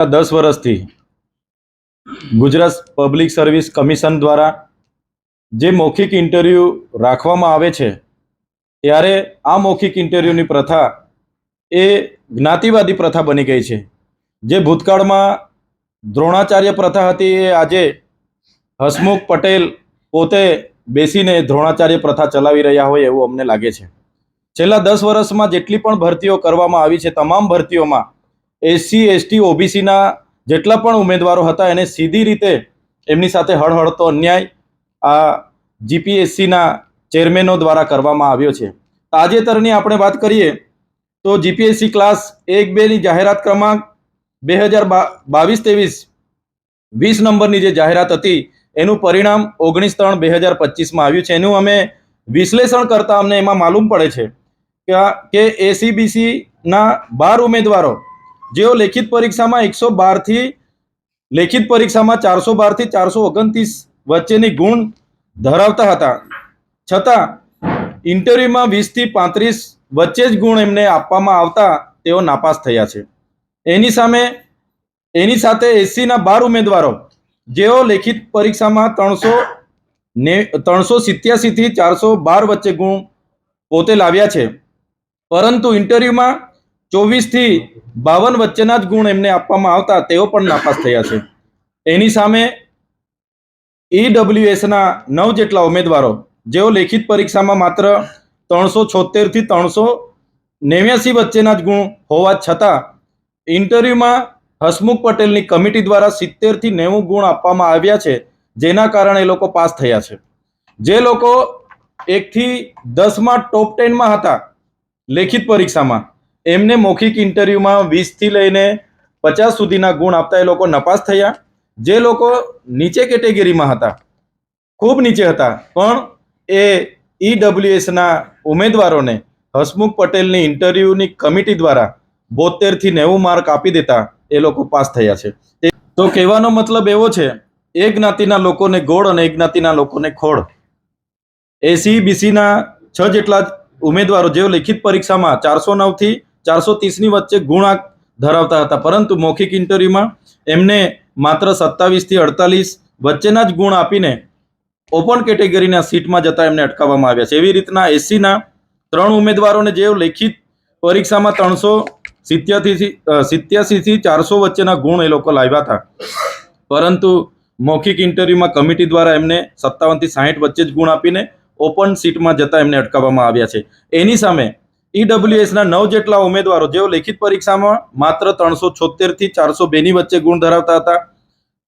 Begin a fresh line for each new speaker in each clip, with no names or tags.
દસ વર્ષથી Gujarat public service commission દ્વારા જે મૌખિક ઇન્ટરવ્યૂ રાખવામાં આવે છે, ત્યારે આ મૌખિક ઇન્ટરવ્યૂની પ્રથા એ જ્ઞાતિવાદી પ્રથા બની ગઈ છે. જે ભૂતકાળમાં દ્રોણાચાર્ય પ્રથા હતી એ આજે હસમુખ પટેલ પોતે બેસીને દ્રોણાચાર્ય પ્રથા ચલાવી રહ્યા હોય એવું અમને લાગે છે. છેલ્લા દસ વર્ષમાં જેટલી પણ ભરતીઓ કરવામાં આવી છે, તમામ ભરતીઓમાં એસસી, એસટી, ઓબીસીના જેટલા પણ ઉમેદવારો હતા, એને સીધી રીતે એમની સાથે હળહળતો અન્યાય આ જીપીએસસીના ચેરમેનો દ્વારા કરવામાં આવ્યો છે. તાજેતરની આપણે વાત કરીએ, તો જીપીએસસી ક્લાસ એક બેની જાહેરાત ક્રમાંક બે હજાર બાવીસ, ત્રેવીસ, વીસ નંબરની જે જાહેરાત હતી, એનું પરિણામ ઓગણીસ ત્રણ બે હજાર પચીસમાં આવ્યું છે. એનું અમે વિશ્લેષણ કરતા અમને એમાં માલુમ પડે છે કે એસીબીસીના બાર ઉમેદવારો જેઓ લેખિત પરીક્ષામાં એકસો બારથી, લેખિત પરીક્ષામાં ચારસો બારથી ચારસો ઓગણત્રીસ વચ્ચેની ગુણ ધરાવતા હતા. છતાં, ઇન્ટરવ્યુમાં વીસથી પાંત્રીસ વચ્ચે જ ગુણ એમને આપવામાં આવતા તેઓ નાપાસ થયા છે. એની સામે, એની સાથે એસસીના બાર ઉમેદવારો, જેઓ લેખિત પરીક્ષામાં ત્રણસો ને, ત્રણસો સિત્યાસીથી ચારસો બાર વચ્ચે ગુણ પોતે લાવ્યા છે. પરંતુ ઇન્ટરવ્યુમાં ચોવીસથી બાવન વચ્ચેના જ ગુણ એમને આપવામાં આવતા તેઓ પણ નાપાસ થયા છે. એની સામે ઈડબ્લ્યુએસના નવ જેટલા ઉમેદવારો, જેઓ લેખિત પરીક્ષામાં માત્ર ત્રણસો છોતેરથી ત્રણસો નેવ્યાસી વચ્ચેના જ ગુણ હોવા છતાં, ઇન્ટરવ્યુમાં હસમુખ પટેલની કમિટી દ્વારા સિત્તેરથી નેવું ગુણ આપવામાં આવ્યા છે, જેના કારણે એ લોકો પાસ થયા છે. જે લોકો એકથી દસમાં ટોપ ટેનમાં હતા લેખિત પરીક્ષામાં એમને મૌખિક ઇન્ટરવ્યુમાં વીસથી લઈને પચાસ સુધીના ગુણ આપતા એ લોકો નપાસ થયા. જે લોકો નીચે કેટેગરીમાં હતા, ખૂબ નીચે હતા, પણ એ ઈડબ્લ્યુએસના ઉમેદવારોને હસમુખ પટેલની ઇન્ટરવ્યુની કમિટી દ્વારા બોતેરથી નેવું માર્ક આપી દેતા એ લોકો પાસ થયા છે. તો કહેવાનો મતલબ એવો છે એક જ્ઞાતિના લોકોને ગોળ અને એક જ્ઞાતિના લોકોને ખોળ. એસી બીસીના છ જેટલા ઉમેદવારો જેઓ લેખિત પરીક્ષામાં ચારસો નવથી ચારસો ત્રીસની વચ્ચે ગુણાંક ધરાવતા હતા. પરંતુ મૌખિક ઇન્ટરવ્યુમાં એમને માત્ર સત્તાવીસથી અડતાલીસ વચ્ચેના જ ગુણ આપીને ઓપન કેટેગરીના સીટમાં જતા એમને અટકાવવામાં આવ્યા છે. એવી રીતના એસીના ત્રણ ઉમેદવારોને જેઓ લેખિત પરીક્ષામાં ત્રણસો સિત્યાસીથી સિત્યાસીથી ચારસો વચ્ચેના ગુણ એ લોકો લાવ્યા હતા. પરંતુ મૌખિક ઇન્ટરવ્યુમાં કમિટી દ્વારા એમને સત્તાવનથી સાહીઠ વચ્ચે જ ગુણ આપીને ઓપન સીટમાં જતા એમને અટકાવવામાં આવ્યા છે. એની સામે ઈડબ્લ્યુએસના નવ જેટલા ઉમેદવારો જેઓ લેખિત પરીક્ષામાં માત્ર ત્રણસો છોતેરથી ચારસો બેની વચ્ચે ગુણ ધરાવતા હતા,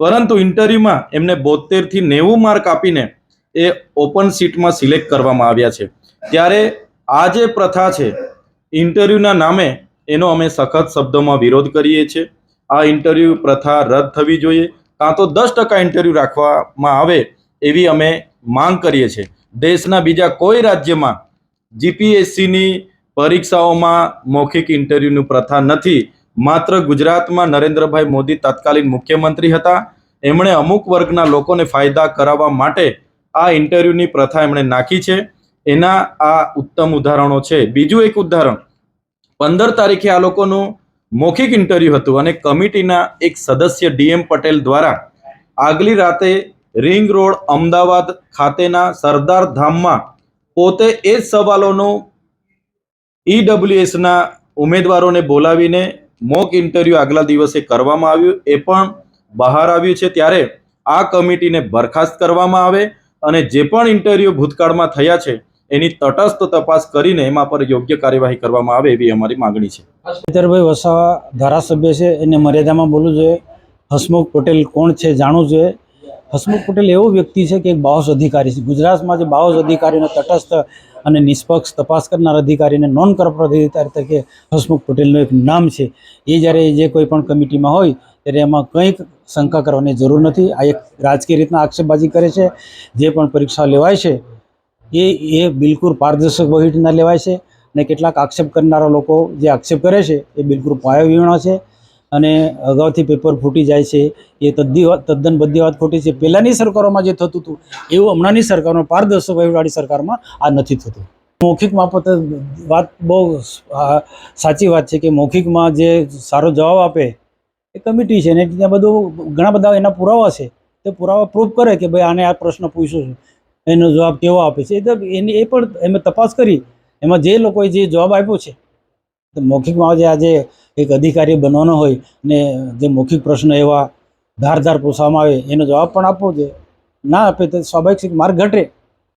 પરંતુ ઇન્ટરવ્યુમાં એમને બોતેરથી નેવું માર્ક આપીને એ ઓપન સીટમાં સિલેક્ટ કરવામાં આવ્યા છે. ત્યારે આ જે પ્રથા છે, ઇન્ટરવ્યુના નામે એનો અમે સખત શબ્દોમાં વિરોધ કરીએ છીએ. આ ઇન્ટરવ્યુ પ્રથા રદ થવી જોઈએ. કાં તો દસ ટકા ઇન્ટરવ્યુ રાખવામાં આવે એવી અમે માંગ કરીએ છીએ. દેશના બીજા કોઈ રાજ્યમાં જીપીએસસીની પરીક્ષાઓમાં મૌખિક ઇન્ટરવ્યુની પ્રથા નથી. માત્ર ગુજરાતમાં નરેન્દ્રભાઈ મોદી તત્કાલીન મુખ્યમંત્રી હતા. એમણે અમુક વર્ગના લોકોને ફાયદા કરાવવા માટે આ ઇન્ટરવ્યુની પ્રથા એમણે નાખી છે. એના આ ઉત્તમ ઉદાહરણો છે. બીજું એક ઉદાહરણ. પંદર તારીખે આ લોકોનું મૌખિક ઇન્ટરવ્યુ હતું અને કમિટીના એક સદસ્ય ડીએમ પટેલ દ્વારા આગલી રાતે રિંગ રોડ અમદાવાદ ખાતેના સરદાર ધામમાં પોતે એ જ સવાલોનું ઈડબ્લ્યુએસના ઉમેદવારોને બોલાવીને મોક ઇન્ટરવ્યુ આગલા દિવસે કરવામાં આવ્યું. એ પણ બહાર આવ્યું છે. ત્યારે આ કમિટીને બરખાસ્ત કરવામાં આવે અને જે પણ ઇન્ટરવ્યુ ભૂતકાળમાં થયા છે, એની તટસ્થ તપાસ કરીને એમાં પર યોગ્ય કાર્યવાહી કરવામાં આવે એવી અમારી માગણી છે.
ચેતરભાઈ વસાવા ધારાસભ્ય છે. એને મર્યાદામાં બોલવું જોઈએ. હસમુખ પટેલ કોણ છે જાણવું જોઈએ. હસમુખ પટેલ એવો વ્યક્તિ છે કે એક બાહોશ અધિકારી છે. ગુજરાતમાં જે બાહોશ અધિકારીને તટસ્થ અને નિષ્પક્ષ તપાસ કરનાર અધિકારીને નોન કરપ્ટ અધિકારી તરીકે હસમુખ પટેલનું એક નામ છે. એ જ્યારે જે કોઈ પણ કમિટીમાં હોય, ત્યારે એમાં કંઈક શંકા કરવાની જરૂર નથી. આ એક રાજકીય રીતના આક્ષેપબાજી કરે છે. જે પણ પરીક્ષા લેવાય છે, એ એ બિલકુલ પારદર્શક વહીટના લેવાય છે. અને કેટલાક આક્ષેપ કરનારા લોકો જે આક્ષેપ કરે છે, એ બિલકુલ પાયો વિહોણા છે. અને અગાઉથી પેપર ફૂટી જાય છે. એ તદ્દી તદ્દન બધી વાત ખોટી છે. પહેલાંની સરકારોમાં જે થતું હતું, એવું હમણાંની સરકારમાં, પારદર્શક વહીવટવાળી સરકારમાં આ નથી થતું. મૌખિક માફત વાત બહુ સાચી વાત છે કે મૌખિકમાં જે સારો જવાબ આપે, એ કમિટી છે ને ત્યાં બધું ઘણા બધા એના પુરાવા છે. તે પુરાવા પ્રૂફ કરે કે ભાઈ આને આ પ્રશ્ન પૂછ્યો છે. એનો જવાબ કેવો આપે છે. એ તો એની એ પણ એમ તપાસ કરી. એમાં જે લોકોએ જે જવાબ આપ્યો છે મૌખિકમાં જે આજે એક અધિકારી બનવાનો હોય ને જે મૌખિક પ્રશ્ન એવા ધારધાર પૂછવામાં આવે એનો જવાબ પણ આપવો જોઈએ. ના આપે તો સ્વાભાવિક કે ઘટે.